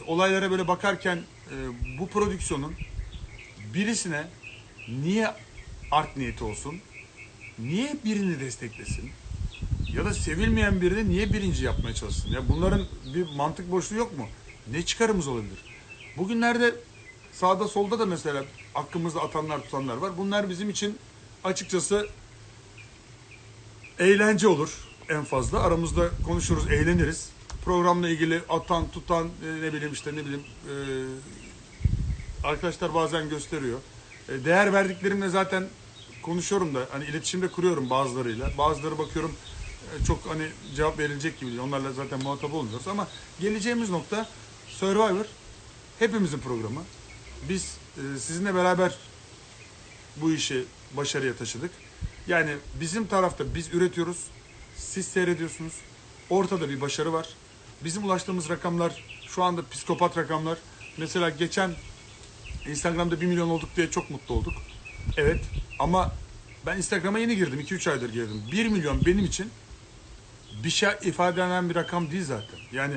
olaylara böyle bakarken e, bu prodüksiyonun birisine niye art niyeti olsun? Niye birini desteklesin? Ya da sevilmeyen birini niye birinci yapmaya çalışsın? Ya bunların bir mantık boşluğu yok mu? Ne çıkarımız olabilir? Bugünlerde sağda solda da mesela hakkımızda atanlar tutanlar var. Bunlar bizim için açıkçası eğlence olur en fazla. Aramızda konuşuruz, eğleniriz. Programla ilgili atan, tutan, e, ne bileyim işte ne bileyim e, arkadaşlar bazen gösteriyor. E, değer verdiklerimle zaten konuşuyorum da hani iletişimde kuruyorum bazılarıyla. Bazıları bakıyorum çok hani cevap verilecek gibi değil. Onlarla zaten muhatap olmuyoruz ama geleceğimiz nokta Survivor hepimizin programı. Biz sizinle beraber bu işi başarıya taşıdık. Yani bizim tarafta biz üretiyoruz, siz seyrediyorsunuz. Ortada bir başarı var. Bizim ulaştığımız rakamlar şu anda psikopat rakamlar. Mesela geçen Instagram'da 1 milyon olduk diye çok mutlu olduk. Evet ama ben Instagram'a yeni girdim. 2-3 aydır girdim. 1 milyon benim için bir şey ifade eden bir rakam değil zaten. Yani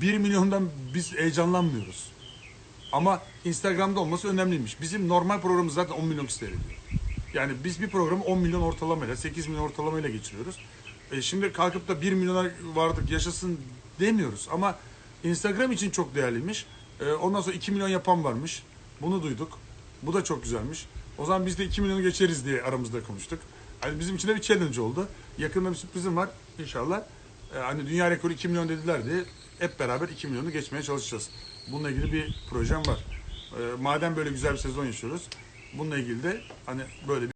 1 milyondan biz heyecanlanmıyoruz. Ama Instagram'da olması önemliymiş. Bizim normal programımız zaten 10 milyon kişi seyrediyor. Yani biz bir programı 10 milyon ortalamayla, 8 milyon ortalamayla geçiriyoruz. E şimdi kalkıp da 1 milyona vardık yaşasın demiyoruz. Ama Instagram için çok değerliymiş. E, ondan sonra 2 milyon yapan varmış. Bunu duyduk. Bu da çok güzelmiş. O zaman biz de 2 milyonu geçeriz diye aramızda konuştuk. Hani bizim için de bir challenge oldu. Yakında bir sürprizim var inşallah. E, hani dünya rekoru 2 milyon dediler diye hep beraber 2 milyonu geçmeye çalışacağız. Bununla ilgili bir projem var. E, madem böyle güzel bir sezon yaşıyoruz, bununla ilgili de hani böyle bir